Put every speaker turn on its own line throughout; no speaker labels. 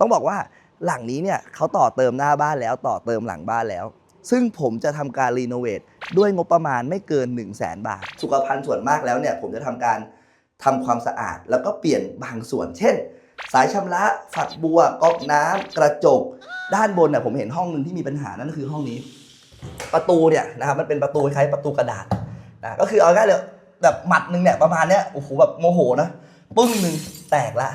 ต้องบอกว่าหลังนี้เนี่ยเขาต่อเติมหน้าบ้านแล้วต่อเติมหลังบ้านแล้ว ซึ่งผมจะทำการรีโนเวทด้วยงบประมาณไม่เกิน 1 0 0 0 0แบาท สุขภัณฑ์ส่วนมากแล้วเนี่ยผมจะทำการทำความสะอาด แล้วก็เปลี่ยนบางส่วน เช่น สายชำระฝักบัวก๊อกน้ำกระจก ด้านบนเนี่ยผมเห็นห้องหนึ่งที่มีปัญหานั่นก็คือห้องนี้ ประตูเนี่ยนะครับมันเป็นประตูคล้ายประตูกระดาษนะก็คือเอาง่ายเลยแบบหมัดหนึ่งเนี่ยประมาณเนี้ยโอ้โหแบบโมโหนะปึ้งหนึ่งแตกละ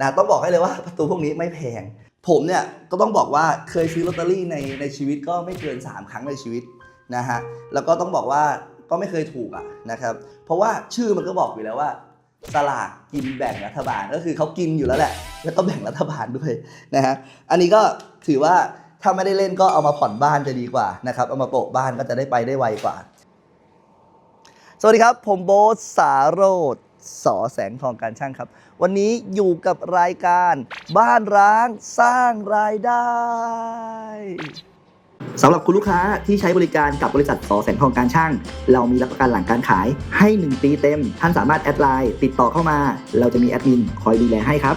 นะต้องบอกให้เลยว่าประตูพวกนี้ไม่แพง ผมเนี่ยก็ต้องบอกว่าเคยซื้อลอตเตอรี่ในในชีวิตก็ไม่เกิน 3 ครั้งในชีวิตนะฮะแล้วก็ต้องบอกว่าก็ไม่เคยถูกอะนะครับ เพราะว่าชื่อมันก็บอกอยู่แล้วว่าสลากกินแบ่งรัฐบาลก็คือเขากินอยู่แล้วแหละ แล้วก็แบ่งรัฐบาลด้วยนะฮะอันนี้ก็ถือว่าถ้าไม่ได้เล่นก็เอามาผ่อนบ้านจะดีกว่านะครับเอามาโปะบ้านก็จะได้ไปได้ไวกว่า สวัสดีครับ ผมโบ๊ทสาโรธ สอแสงทองการช่างครับ วันนี้อยู่กับรายการบ้านร้างสร้างรายได้สำหรับคุณลูกค้าที่ใช้บริการกับบริษัทสอแสงทองการช่าง เรามีรับประกันหลังการขายให้ 1 ปีเต็ม ท่านสามารถแอดไลน์ติดต่อเข้ามา เราจะมีแอดมินคอยดูแลให้ครับ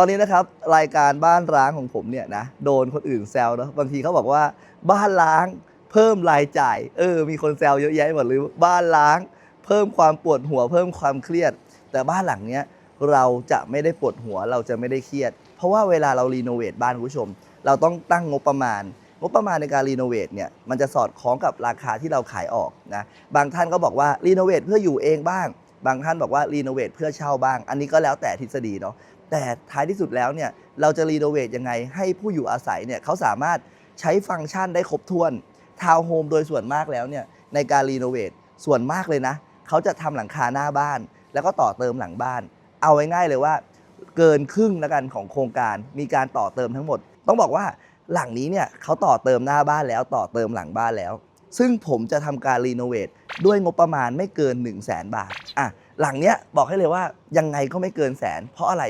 ตอนนี้นะครับรายการบ้านร้างของผมเนี่ยนะโดนคนอื่นแซวเนอะบางทีเขาบอกว่าบ้านล้างเพิ่มรายจ่าย เออ มีคนแซวเยอะแยะหมดเลยบ้านล้าง เพิ่มความปวดหัว เพิ่มความเครียด แต่บ้านหลังเนี้ยเราจะไม่ได้ปวดหัวเราจะไม่ได้เครียด เพราะว่าเวลาเรารีโนเวทบ้านคุณผู้ชม เราต้องตั้งงบประมาณ งบประมาณในการรีโนเวทเนี่ยมันจะสอดคล้องกับราคาที่เราขายออกนะบางท่านก็บอกว่ารีโนเวทเพื่ออยู่เองบ้าง บางท่านบอกว่ารีโนเวทเพื่อเช่าบ้าง อันนี้ก็แล้วแต่ทฤษฎีเนาะ แต่ท้ายที่สุดแล้วเนี่ยเราจะรีโนเวทยังไงให้ผู้อยู่อาศัยเนี่ยเขาสามารถใช้ฟังก์ชันได้ครบถ้วนทาวน์โฮมโดยส่วนมากแล้วเนี่ยในการรีโนเวทส่วนมากเลยนะเขาจะทำหลังคาหน้าบ้าน แล้วก็ต่อเติมหลังบ้าน เอาไว้ง่ายเลยว่า เกินครึ่งแล้วกันของโครงการมีการต่อเติมทั้งหมด ต้องบอกว่าหลังนี้เนี่ยเขาต่อเติมหน้าบ้านแล้วต่อเติมหลังบ้านแล้ว ซึ่งผมจะทำการรีโนเวทด้วยงบประมาณไม่เกิน 1 0 0 0 0แสนบาทอะหลังเนี้ยบอกให้เลยว่ายังไงก็ไม่เกินแสน เพราะอะไร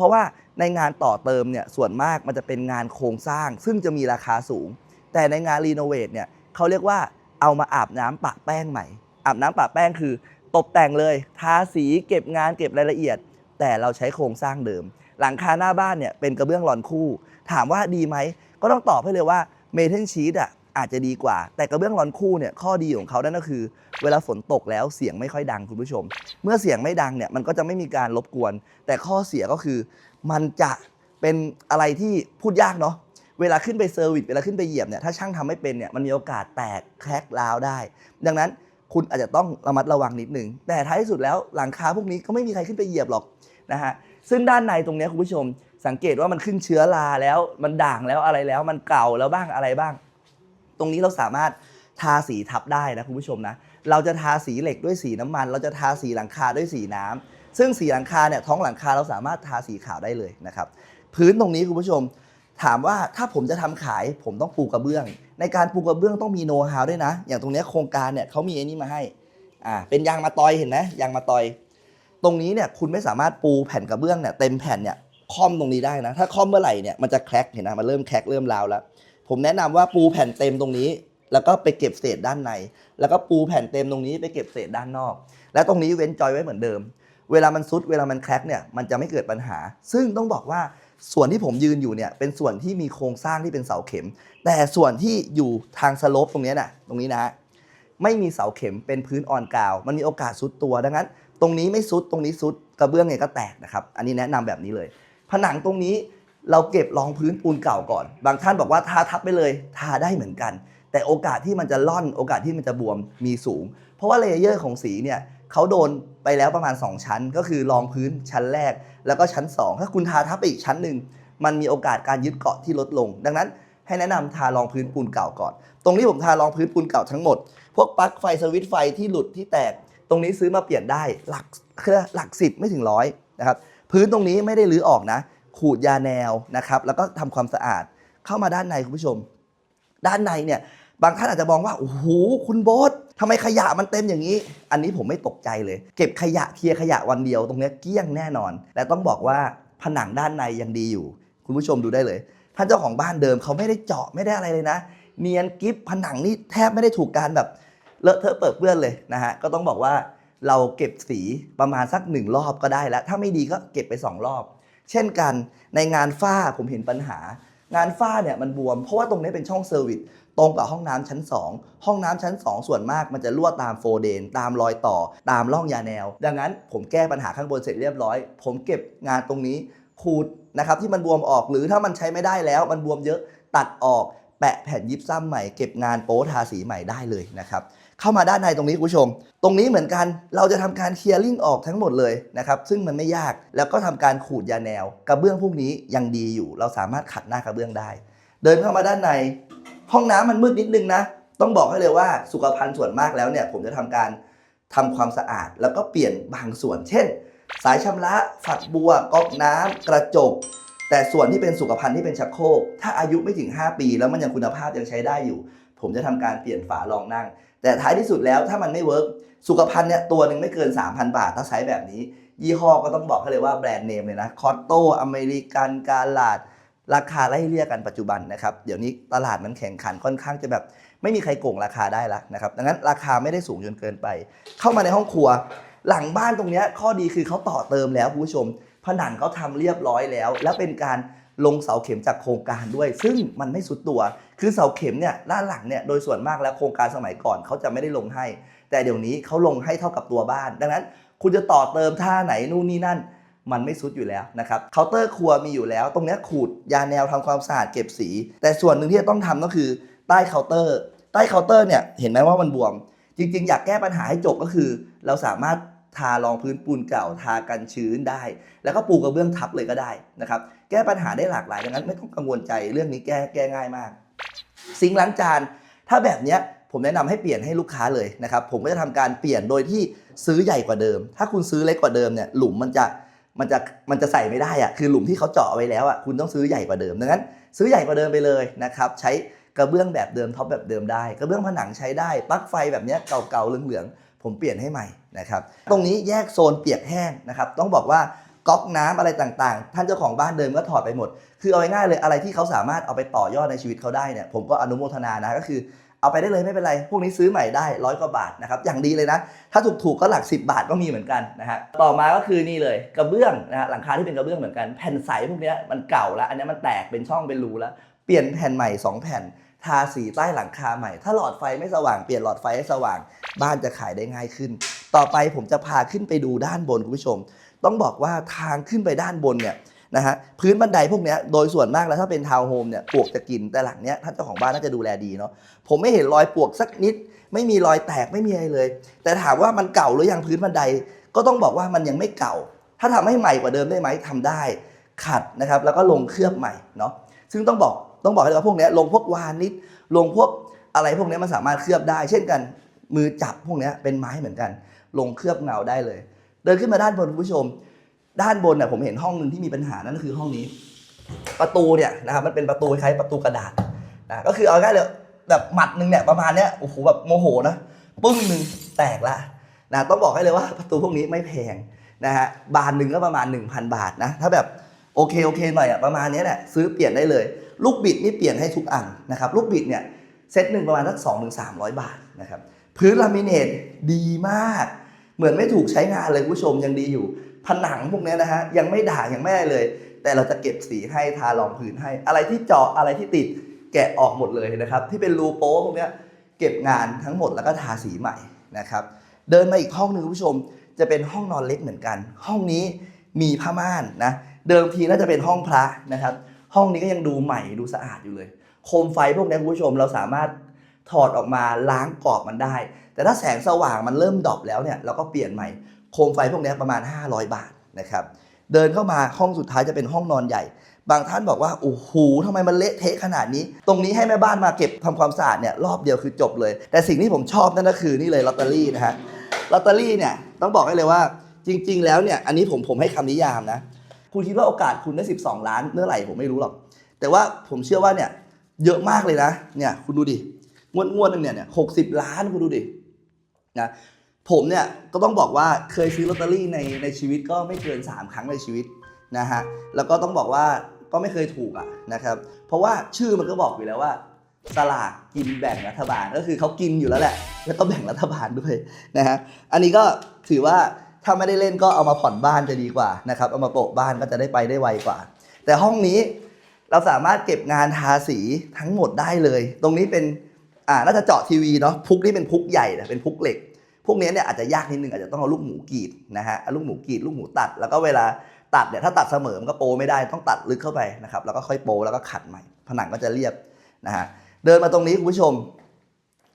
ราะว่าในงานต่อเติมเนี่ยส่วนมากมันจะเป็นงานโครงสร้าง ซึ่งจะมีราคาสูง แต่ในงานรีโนเวทเนี่ยเขาเรียกว่าเอามาอาบน้ำปะแป้งใหม่ อาบน้ำปะแป้งคือ ตกแต่งเลย ทาสีเก็บงานเก็บรายละเอียด แต่เราใช้โครงสร้างเดิม หลังคาหน้าบ้านเนี่ยเป็นกระเบื้องรอนคู่ ถามว่าดีไหมก็ต้องตอบให้เลยว่าเมทัลชีตอะ อาจจะดีกว่า แต่กระเบื้องร้อนคู่เนี่ยข้อดีของเขานั่นก็คือ เวลาฝนตกแล้วเสียงไม่ค่อยดังคุณผู้ชม เมื่อเสียงไม่ดังเนี่ยมันก็จะไม่มีการรบกวน แต่ข้อเสียก็คือ มันจะเป็นอะไรที่พูดยากเนาะเวลาขึ้นไปเซอร์วิสเวลาขึ้นไปเหยียบเนี่ยถ้าช่างทำไม่เป็นเนี่ยมันมีโอกาสแตกแครกร้าวได้ ดังนั้นคุณอาจจะต้องระมัดระวังนิดนึง แต่ท้ายที่สุดแล้วหลังคาพวกนี้ก็ไม่มีใครขึ้นไปเหยียบหรอกนะฮะซึ่งด้านในตรงนี้คุณผู้ชม สังเกตว่ามันขึ้นเชื้อราแล้วมันด่างแล้วอะไรแล้วมันเก่าแล้วบ้างอะไรบ้าง ตรงนี้เราสามารถทาสีทับได้นะคุณผู้ชมนะ เราจะทาสีเหล็กด้วยสีน้ำมัน เราจะทาสีหลังคาด้วยสีน้ำซึ่งสีหลังคาเนี่ยท้องหลังคาเราสามารถทาสีขาวได้เลยนะครับ พื้นตรงนี้คุณผู้ชม ถามว่าถ้าผมจะทำขายผมต้องปูกระเบื้อง ในการปูกระเบื้องต้องมีโน้ตฮาวด้วยนะ อย่างตรงนี้โครงการเนี่ยเขามีไอ้นี่มาให้อ่าเป็นยางมาตอยเห็นไหมยางมาตอย ตรงนี้เนี่ยคุณไม่สามารถปูแผ่นกระเบื้องเนี่ยเต็มแผ่นเนี่ยค่อมตรงนี้ได้นะ ถ้าค่อมเมื่อไหร่เนี่ยมันจะแคร็กเห็นนะมันเริ่มแคร็กเริ่มราวแล้ว ผมแนะนำว่าปูแผ่นเต็มตรงนี้ แล้วก็ไปเก็บเศษด้านใน แล้วก็ปูแผ่นเต็มตรงนี้ไปเก็บเศษด้านนอก และตรงนี้เว้นจอยไว้เหมือนเดิม เวลามันซุดเวลามันแคร็กเนี่ยมันจะไม่เกิดปัญหา ซึ่งต้องบอกว่าส่วนที่ผมยืนอยู่เนี่ยเป็นส่วนที่มีโครงสร้างที่เป็นเสาเข็ม แต่ส่วนที่อยู่ทางสโลปตรงนี้น่ะตรงนี้นะฮะไม่มีเสาเข็มเป็นพื้นออนกาว มันมีโอกาสซุดตัวดังนั้น ตรงนี้ไม่ซุดตรงนี้ซุดกระเบื้องไงก็แตกนะครับ อันนี้แนะนำแบบนี้เลย ผนังตรงนี้ เราเก็บรองพื้นปูนเก่าก่อน บางท่านบอกว่าทาทับไปเลย ทาได้เหมือนกัน แต่โอกาสที่มันจะล่อน โอกาสที่มันจะบวมมีสูง เพราะว่าเลเยอร์ของสีเนี่ยเขาโดนไปแล้วประมาณ 2 ชั้น ก็คือรองพื้นชั้นแรก แล้วก็ชั้น 2 ถ้าคุณทาทับไปอีกชั้นหนึ่งมันมีโอกาสการยึดเกาะที่ลดลง ดังนั้นให้แนะนำทารองพื้นปูนเก่าก่อน ตรงนี้ผมทารองพื้นปูนเก่าทั้งหมด พวกปลั๊กไฟสวิตช์ไฟที่หลุดที่แตก ตรงนี้ซื้อมาเปลี่ยนได้หลักคือหลักสิบไม่ถึงร้อยนะครับ พื้นตรงนี้ไม่ได้รื้อออกนะ ขูดยาแนวนะครับแล้วก็ทำความสะอาดเข้ามาด้านในคุณผู้ชม
ด้านในเนี่ยบางท่านอาจจะมองว่าโอ้โหคุณโบ๊ททำไมขยะมันเต็มอย่างนี้ อันนี้ผมไม่ตกใจเลย เก็บขยะเคลียร์ขยะวันเดียวตรงนี้เกลี้ยงแน่นอนแต่ต้องบอกว่าผนังด้านในยังดีอยู่ คุณผู้ชมดูได้เลย ท่านเจ้าของบ้านเดิมเขาไม่ได้เจาะไม่ได้อะไรเลยนะ เนียนกิฟผนังนี่แทบไม่ได้ถูกการแบบเลอะเทอะเปิดเปื้อนเลยนะฮะก็ต้องบอกว่าเราเก็บสีประมาณสักหนึ่งรอบก็ได้แล้ว ถ้าไม่ดีก็เก็บไปสองรอบ เช่นกันในงานฝ้าผมเห็นปัญหา งานฝ้าเนี่ยมันบวม เพราะว่าตรงนี้เป็นช่องเซอร์วิสตรงกับห้องน้ำชั้น 2 ห้องน้ำชั้น 2 ส่วนมากมันจะรั่วตามโฟเดน ตามรอยต่อ ตามร่องยาแนว ดังนั้นผมแก้ปัญหาข้างบนเสร็จเรียบร้อย ผมเก็บงานตรงนี้ขูดนะครับที่มันบวมออกหรือถ้ามันใช้ไม่ได้แล้วมันบวมเยอะตัดออกแปะแผ่นยิปซัมใหม่เก็บงานโป๊ทาสีใหม่ได้เลยนะครับ เข้ามาด้านในตรงนี้คุณผู้ชม ตรงนี้เหมือนกันเราจะทำการเคลียร์ลิงออกทั้งหมดเลยนะครับซึ่งมันไม่ยากแล้วก็ทำการขูดยาแนว กระเบื้องพวกนี้ยังดีอยู่ เราสามารถขัดหน้ากระเบื้องได้ เดินเข้ามาด้านใน ห้องน้ำมันมืดนิดนึงนะ ต้องบอกให้เลยว่าสุขภัณฑ์ส่วนมากแล้วเนี่ยผมจะทำการทำความสะอาด แล้วก็เปลี่ยนบางส่วน เช่น สายชำระฝักบัวก๊อกน้ำกระจกแต่ส่วนที่เป็นสุขภัณฑ์ที่เป็นชักโครกถ้าอายุไม่ถึง 5 ปี แล้วมันยังคุณภาพยังใช้ได้อยู่ ผมจะทำการเปลี่ยนฝารองนั่ง แต่ท้ายที่สุดแล้วถ้ามันไม่เวิร์กสุขภัณฑ์เนี่ยตัวหนึ่งไม่เกิน 3,000 บาท ถ้าใช้แบบนี้ ยี่ห้อก็ต้องบอกให้เลยว่าแบรนด์เนมเลยนะคอตโตอเมริกันกาลาด ราคาไล่เรียกกันปัจจุบันนะครับ เดี๋ยวนี้ตลาดมันแข่งขันค่อนข้างจะแบบไม่มีใครโกงราคาได้ละนะครับดังนั้นราคาไม่ได้สูงจนเกินไป เข้ามาในห้องครัว หลังบ้านตรงนี้ข้อดีคือเขาต่อเติมแล้วคุณผู้ชมผนังเขาทำเรียบร้อยแล้ว แล้วเป็นการ ลงเสาเข็มจากโครงการด้วย ซึ่งมันไม่สุดตัว คือเสาเข็มเนี่ยด้านหลังเนี่ยโดยส่วนมากแล้วโครงการสมัยก่อนเขาจะไม่ได้ลงให้ แต่เดี๋ยวนี้เขาลงให้เท่ากับตัวบ้าน ดังนั้น คุณจะต่อเติมท่าไหนนู่นนี่นั่น มันไม่ซุดอยู่แล้วนะครับเคาน์เตอร์ครัวมีอยู่แล้ว ตรงเนี้ยขูดยาแนวทำความสะอาดเก็บสี แต่ส่วนหนึ่งที่จะต้องทำก็คือใต้เคาน์เตอร์ ใต้เคาน์เตอร์เนี่ยเห็นไหมว่ามันบวม จริง ๆ อยากแก้ปัญหาให้จบก็คือ เราสามารถทารองพื้นปูนเก่าทากันชื้นได้ แล้วก็ปูกระเบื้องทับเลยก็ได้นะครับ แก้ปัญหาได้หลากหลายดังนั้นไม่ต้องกังวลใจเรื่องนี้แก้แก้ง่ายมาก ซิงล้างจาน ถ้าแบบเนี้ยผมแนะนำให้เปลี่ยนให้ลูกค้าเลยนะครับ ผมก็จะทำการเปลี่ยนโดยที่ซื้อใหญ่กว่าเดิม ถ้าคุณซื้อเล็กกว่าเดิมเนี่ยหลุมมันจะมันจะมันจะใส่ไม่ได้อะคือหลุมที่เขาเจาะไว้แล้วอะคุณต้องซื้อใหญ่กว่าเดิมดังนั้น ซื้อใหญ่กว่าเดิมไปเลยนะครับใช้กระเบื้องแบบเดิมท็อปแบบเดิมได้ กระเบื้องผนังใช้ได้ปลั๊กไฟแบบนี้เก่าๆเหลืองๆผมเปลี่ยนให้ใหม่นะครับตรงนี้แยกโซนเปียกแห้งนะครับต้องบอกว่า ก๊อกน้ำอะไรต่างๆ ท่านเจ้าของบ้านเดิมก็ถอดไปหมด คือเอาง่ายๆเลยอะไรที่เขาสามารถเอาไปต่อยอดในชีวิตเขาได้เนี่ยผมก็อนุโมทนานะก็คือเอาไปได้เลยไม่เป็นไร พวกนี้ซื้อใหม่ได้ร้อยกว่าบาทนะครับ อย่างดีเลยนะ ถ้าถูกๆก็หลัก 10 บาทก็มีเหมือนกันนะฮะ ต่อมาก็คือนี่เลยกระเบื้องนะฮะหลังคาที่เป็นกระเบื้องเหมือนกัน แผ่นใสพวกนี้มันเก่าแล้ว อันนี้มันแตกเป็นช่องเป็นรูแล้ว เปลี่ยนแผ่นใหม่ 2 แผ่น ทาสีใต้หลังคาใหม่ ถ้าหลอดไฟไม่สว่างเปลี่ยนหลอดไฟให้สว่าง บ้านจะขายได้ง่ายขึ้น ต่อไปผมจะพาขึ้นไปดูด้านบนคุณผู้ชม ต้องบอกว่าทางขึ้นไปด้านบนเนี่ยนะฮะพื้นบันไดพวกนี้โดยส่วนมากแล้วถ้าเป็นทาวน์โฮมเนี่ยปลวกจะกินแต่หลังเนี้ยท่านเจ้าของบ้านน่าจะดูแลดีเนาะผมไม่เห็นรอยปลวกสักนิด ไม่มีรอยแตกไม่มีอะไรเลย แต่ถามว่ามันเก่าหรือยังพื้นบันได ก็ต้องบอกว่ามันยังไม่เก่า ถ้าทำให้ใหม่กว่าเดิมได้ไหมทำได้ขัดนะครับแล้วก็ลงเคลือบใหม่เนาะซึ่งต้องบอกต้องบอกให้เลยว่าพวกนี้ลงพวกวานิชลงพวกอะไรพวกนี้มันสามารถเคลือบได้ เช่นกัน มือจับพวกนี้เป็นไม้เหมือนกัน ลงเคลือบเงาได้เลย เดินขึ้นมาด้านบนคุณผู้ชม ด้านบนเนี่ยผมเห็นห้องหนึ่งที่มีปัญหานั่นก็คือห้องนี้ ประตูเนี่ยนะครับมันเป็นประตูคล้ายประตูกระดาษนะก็คือเอาง่ายเลยแบบหมัดหนึ่งเนี่ยประมาณเนี้ยโอ้โหแบบโมโหนะปึ้งหนึ่งแตกละนะต้องบอกให้เลยว่าประตูพวกนี้ไม่แพงนะฮะบานหนึ่งก็ประมาณ 1,000 บาทนะถ้าแบบโอเคโอเคหน่อยอะประมาณเนี้ยแหละซื้อเปลี่ยนได้เลย ลูกบิดนี่เปลี่ยนให้ทุกอันนะครับลูกบิดเนี่ยเซตหนึ่งประมาณสักสองถึงสามร้อยบาทนะครับ พื้นลามิเนตดีมาก เหมือนไม่ถูกใช้งานเลยคุณผู้ชมยังดีอยู่ ผนังพวกนี้นะฮะยังไม่ด่างยังไม่เลย แต่เราจะเก็บสีให้ทารองพื้นให้ อะไรที่เจาะอะไรที่ติดแกะออกหมดเลยนะครับ ที่เป็นรูโป๊พวกนี้เก็บงานทั้งหมดแล้วก็ทาสีใหม่นะครับ เดินมาอีกห้องหนึ่งคุณผู้ชม จะเป็นห้องนอนเล็กเหมือนกัน ห้องนี้มีผ้าม่านนะเดิมทีน่าจะเป็นห้องพระนะครับ ห้องนี้ก็ยังดูใหม่ดูสะอาดอยู่เลย โคมไฟพวกนี้คุณผู้ชมเราสามารถ ถอดออกมาล้างกรอบมันได้ แต่ถ้าแสงสว่างมันเริ่มดรอปแล้วเนี่ยเราก็เปลี่ยนใหม่โคมไฟพวกนี้ประมาณ 500 บาทนะครับเดินเข้ามาห้องสุดท้ายจะเป็นห้องนอนใหญ่ บางท่านบอกว่าโอ้โหทำไมมันเละเทะขนาดนี้ ตรงนี้ให้แม่บ้านมาเก็บทำความสะอาดเนี่ยรอบเดียวคือจบเลย แต่สิ่งที่ผมชอบนั่นก็คือนี่เลยลอตเตอรี่นะฮะลอตเตอรี่เนี่ยต้องบอกให้เลยว่าจริง ๆ แล้วเนี่ยอันนี้ผมผมให้คำนิยามนะคุณคิดว่าโอกาสคุณได้ 12 ล้านเมื่อไหร่ผมไม่รู้หรอก แต่ว่าผมเชื่อว่าเนี่ยเยอะมากเลยนะเนี่ยคุณดูดิ งวดงวดหนึงเนี่ยเนี่ยหกสิบล้านคุณดูดินะผมเนี่ยก็ต้องบอกว่าเคยซื้อลอตเตอรี่ในในชีวิตก็ไม่เกิน 3 ครั้งในชีวิตนะฮะแล้วก็ต้องบอกว่าก็ไม่เคยถูกอะนะครับ เพราะว่าชื่อมันก็บอกอยู่แล้วว่าสลากกินแบ่งรัฐบาลก็คือเขากินอยู่แล้วแหละ แล้วก็แบ่งรัฐบาลด้วยนะฮะอันนี้ก็ถือว่าถ้าไม่ได้เล่นก็เอามาผ่อนบ้านจะดีกว่านะครับเอามาโปะบ้านก็จะได้ไปได้ไวกว่า แต่ห้องนี้เราสามารถเก็บงานทาสีทั้งหมดได้เลย ตรงนี้เป็น อ่าน่าจะเจาะทีวีเนาะพุกนี่เป็นพุกใหญ่นะเป็นพุกเหล็ก พวกนี้เนี่ยอาจจะยากนิดนึงอาจจะต้องเอาลูกหมูกรีดนะฮะลูกหมูกรีดลูกหมูตัด แล้วก็เวลาตัดเนี่ยถ้าตัดเสมอมันก็โปไม่ได้ต้องตัดลึกเข้าไปนะครับแล้วก็ค่อยโปแล้วก็ขัดใหม่ ผนังก็จะเรียบนะฮะเดินมาตรงนี้คุณผู้ชม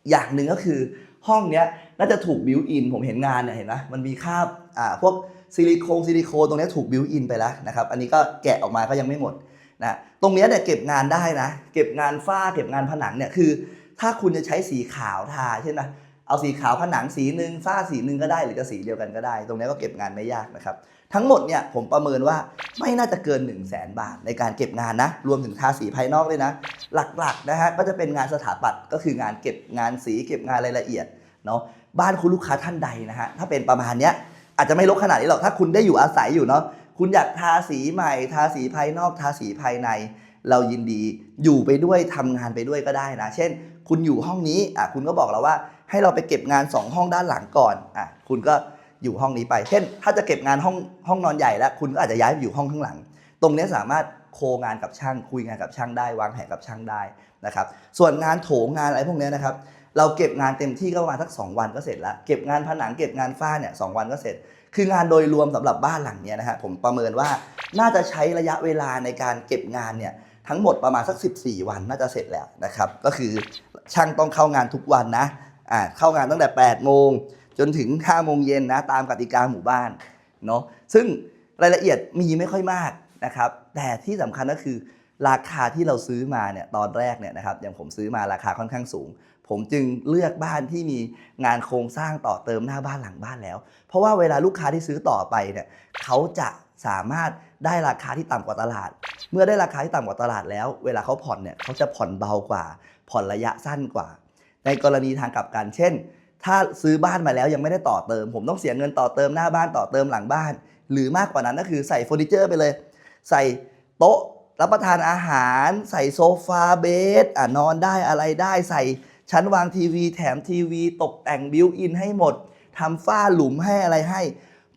อย่างหนึ่งก็คือห้องเนี้ยน่าจะถูกบิวอินผมเห็นงานเนี่ยเห็นไหมมันมีคาบอ่าพวกซิลิโคนซิลิโคนตรงนี้ถูกบิวอินไปแล้วนะครับอันนี้ก็แกะออกมาก็ยังไม่หมดนะตรงนี้เนี่ยเก็บงานได้นะ เก็บงานฝ้าเก็บงานผนังเนี่ยคือ ถ้าคุณจะใช้สีขาวทาใช่ไหมเอาสีขาวผนังสีหนึ่งฝ้าสีหนึ่งก็ได้หรือจะสีเดียวกันก็ได้ ตรงนี้ก็เก็บงานไม่ยากนะครับ ทั้งหมดเนี่ยผมประเมินว่าไม่น่าจะเกิน 1 0 0 0 0แสนบาท ในการเก็บงานนะ รวมถึงทาสีภายนอกด้วยนะ หลักๆนะฮะก็จะเป็นงานสถาปัตย์ก็คืองานเก็บงานสีเก็บงานรายละเอียดเนาะบ้านคุณลูกค้าท่านใดนะฮะถ้าเป็นประมาณเนี้ยอาจจะไม่ลกขนาดนี้หรอกถ้าคุณได้อยู่อาศัยอยู่เนาะคุณอยากทาสีใหม่ ทาสีภายนอกทาสีภายใน เรายินดีอยู่ไปด้วยทำงานไปด้วยก็ได้นะ เช่น คุณอยู่ห้องนี้อะคุณก็บอกเราว่าให้เราไปเก็บงาน 2 ห้องด้านหลังก่อนอะคุณก็อยู่ห้องนี้ไป เช่น ถ้าจะเก็บงานห้องห้องนอนใหญ่แล้ว คุณก็อาจจะย้ายไปอยู่ห้องข้างหลัง ตรงนี้สามารถโคงานกับช่างคุยงานกับช่างได้ วางแผนกับช่างได้นะครับ ส่วนงานโถงงานอะไรพวกนี้นะครับ เราเก็บงานเต็มที่ก็ประมาณสัก2วันก็เสร็จแล้ว เก็บงานผนังเก็บงานฝ้าเนี่ยสองวันก็เสร็จ คืองานโดยรวมสำหรับบ้านหลังเนี้ยนะฮะผมประเมินว่าน่าจะใช้ระยะเวลาในการเก็บงานเนี่ย ทั้งหมดประมาณสัก 14 วันน่าจะเสร็จแล้วนะครับ ก็คือช่างต้องเข้างานทุกวันนะอ่าเข้างานตั้งแต่ 8 โมง จนถึง 5 โมงเย็นนะตามกติกาหมู่บ้านเนาะซึ่งรายละเอียดมีไม่ค่อยมากนะครับ แต่ที่สำคัญก็คือราคาที่เราซื้อมาเนี่ยตอนแรกเนี่ยนะครับอย่างผมซื้อมาราคาค่อนข้างสูง ผมจึงเลือกบ้านที่มีงานโครงสร้างต่อเติมหน้าบ้านหลังบ้านแล้ว เพราะว่าเวลาลูกค้าที่ซื้อต่อไปเนี่ยเขาจะสามารถ ได้ราคาที่ต่ำกว่าตลาด เมื่อได้ราคาที่ต่ำกว่าตลาดแล้ว เวลาเขาผ่อนเนี่ยเขาจะผ่อนเบากว่า ผ่อนระยะสั้นกว่า ในกรณีทางกลับกันเช่น ถ้าซื้อบ้านมาแล้วยังไม่ได้ต่อเติม ผมต้องเสียเงินต่อเติมหน้าบ้านต่อเติมหลังบ้าน หรือมากกว่านั้นก็คือใส่เฟอร์นิเจอร์ไปเลย ใส่โต๊ะรับประทานอาหาร ใส่โซฟาเบดอะนอนได้อะไรได้ใส่ชั้นวางทีวี แถมทีวี ตกแต่งบิวอินให้หมดทำฝ้าหลุมให้อะไรให้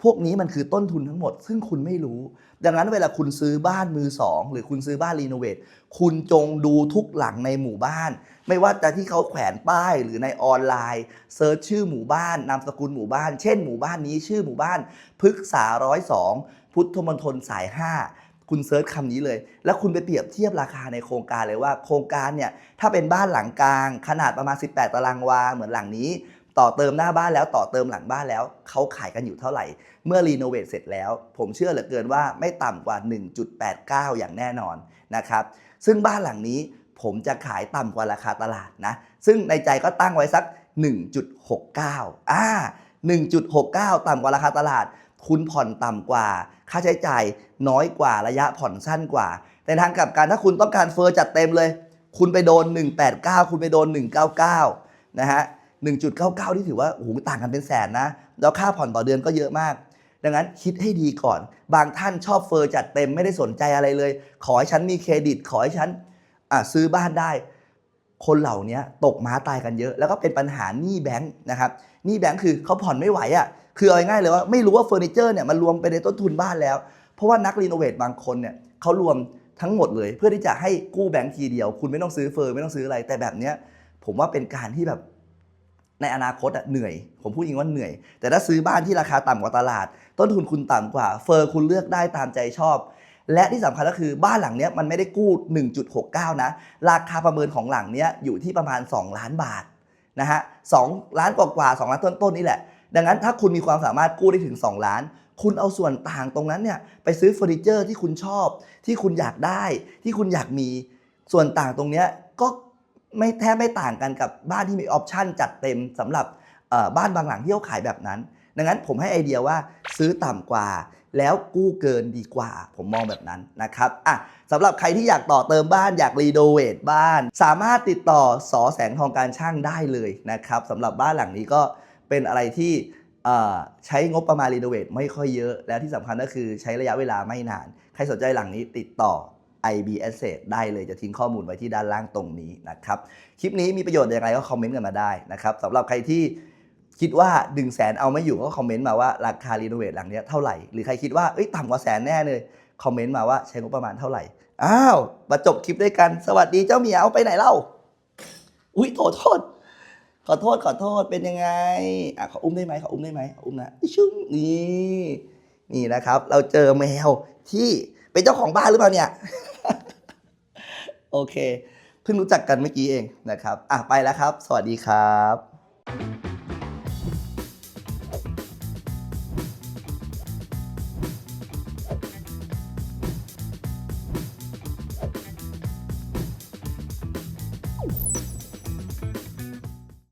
พวกนี้มันคือต้นทุนทั้งหมด ซึ่งคุณไม่รู้ ดังนั้นเวลาคุณซื้อบ้านมือสองหรือคุณซื้อบ้านรีโนเวทคุณจงดูทุกหลังในหมู่บ้าน ไม่ว่าจะที่เขาแขวนป้ายหรือในออนไลน์เซิร์ชชื่อหมู่บ้านนามสกุลหมู่บ้าน เช่นหมู่บ้านนี้ชื่อหมู่บ้านพฤกษาร้อยสองพุทธมณฑลสาย 5 คุณเซิร์ชคำนี้เลย แล้วคุณไปเปรียบเทียบราคาในโครงการเลยว่าโครงการเนี่ยถ้าเป็นบ้านหลังกลาง ขนาดประมาณ 18 ตารางวาเหมือนหลังนี้ ต่อเติมหน้าบ้านแล้วต่อเติมหลังบ้านแล้วเขาขายกันอยู่เท่าไหร่ เมื่อรีโนเวทเสร็จแล้ว ผมเชื่อเหลือเกินว่าไม่ต่ำกว่า 1.89 อย่างแน่นอนนะครับซึ่งบ้านหลังนี้ผมจะขายต่ำกว่าราคาตลาดนะ ซึ่งในใจก็ตั้งไว้สัก 1.69 อ่า 1.69 ต่ำกว่าราคาตลาด คุณผ่อนต่ำกว่า ค่าใช้จ่ายน้อยกว่าระยะผ่อนสั้นกว่า แต่ทางกลับกันถ้าคุณต้องการเฟอร์จัดเต็มเลย คุณไปโดน 189 คุณไปโดน 199 นะฮะ 1.99 ที่ถือว่าโอ้โหต่างกันเป็นแสนนะ แล้วค่าผ่อนต่อเดือนก็เยอะมาก ดังนั้นคิดให้ดีก่อน บางท่านชอบเฟอร์จัดเต็มไม่ได้สนใจอะไรเลย ขอให้ฉันมีเครดิต ขอให้ฉันอะซื้อบ้านได้ คนเหล่านี้ตกม้าตายกันเยอะ แล้วก็เป็นปัญหาหนี้แบงค์นะครับหนี้แบงค์คือเขาผ่อนไม่ไหวอะคือเอาง่ายเลยว่าไม่รู้ว่าเฟอร์นิเจอร์เนี่ยมันรวมไปในต้นทุนบ้านแล้ว เพราะว่านักรีโนเวทบางคนเนี่ยเขารวมทั้งหมดเลย เพื่อที่จะให้กู้แบงค์ทีเดียว คุณไม่ต้องซื้อเฟอร์ไม่ต้องซื้ออะไรแต่แบบเนี้ยผมว่าเป็นการที่แบบ ในอนาคตอะเหนื่อย ผมพูดจริงว่าเหนื่อย แต่ถ้าซื้อบ้านที่ราคาต่ำกว่าตลาด ต้นทุนคุณต่ำกว่า เฟอร์คุณเลือกได้ตามใจชอบ และที่สำคัญก็คือบ้านหลังเนี้ยมันไม่ได้กู้ 1.69 นะ ราคาประเมินของหลังเนี้ยอยู่ที่ประมาณ 2 ล้านบาทนะฮะสองล้านกว่าๆ2ล้านต้นๆนี่แหละ ดังนั้นถ้าคุณมีความสามารถกู้ได้ถึง 2 ล้าน คุณเอาส่วนต่างตรงนั้นเนี่ยไปซื้อเฟอร์นิเจอร์ที่คุณชอบ ที่คุณอยากได้ ที่คุณอยากมี ส่วนต่างตรงเนี้ยก็ ไม่แทบไม่ต่างกันกับบ้านที่มีออปชันจัดเต็มสำหรับบ้านบางหลังที่เขาขายแบบนั้น ดังนั้นผมให้ไอเดียว่าซื้อต่ำกว่า แล้วกู้เกินดีกว่า ผมมองแบบนั้นนะครับอะสำหรับใครที่อยากต่อเติมบ้านอยากรีโนเวทบ้าน สามารถติดต่อสอแสงทองการช่างได้เลยนะครับสำหรับบ้านหลังนี้ก็เป็นอะไรที่ใช้งบประมาณรีโนเวทไม่ค่อยเยอะ แล้วที่สำคัญก็คือใช้ระยะเวลาไม่นาน ใครสนใจหลังนี้ติดต่อ IB Asset ได้เลยจะทิ้งข้อมูลไว้ที่ด้านล่างตรงนี้นะครับคลิปนี้มีประโยชน์อย่างไรก็คอมเมนต์กันมาได้นะครับสำหรับใครที่คิดว่า1 0 0 0 0แสนเอาไม่อยู่ก็คอมเมนต์มาว่าราคารีโนเวทหลังนี้เท่าไหร่ หรือใครคิดว่าเอ้ยต่ำกว่าแสนแน่เลยคอมเมนต์มาว่าใช้งบประมาณเท่าไหร่อ้าวมาจบคลิปด้วยกันสวัสดีเจ้าเหมียวไปไหนเล่าอุ้ยโทษโทษขอโทษขอโทษเป็นยังไงอะขออุ้มได้ไหมขออุ้มได้ไหมอุ้มนะชึ้งนี่นี่นะครับ เราเจอแมวที่ เป็นเจ้าของบ้านหรือเปล่าเนี่ย โอเค เพิ่งรู้จักกันเมื่อกี้เองนะครับ อะไปแล้วครับ สวัสดีครับ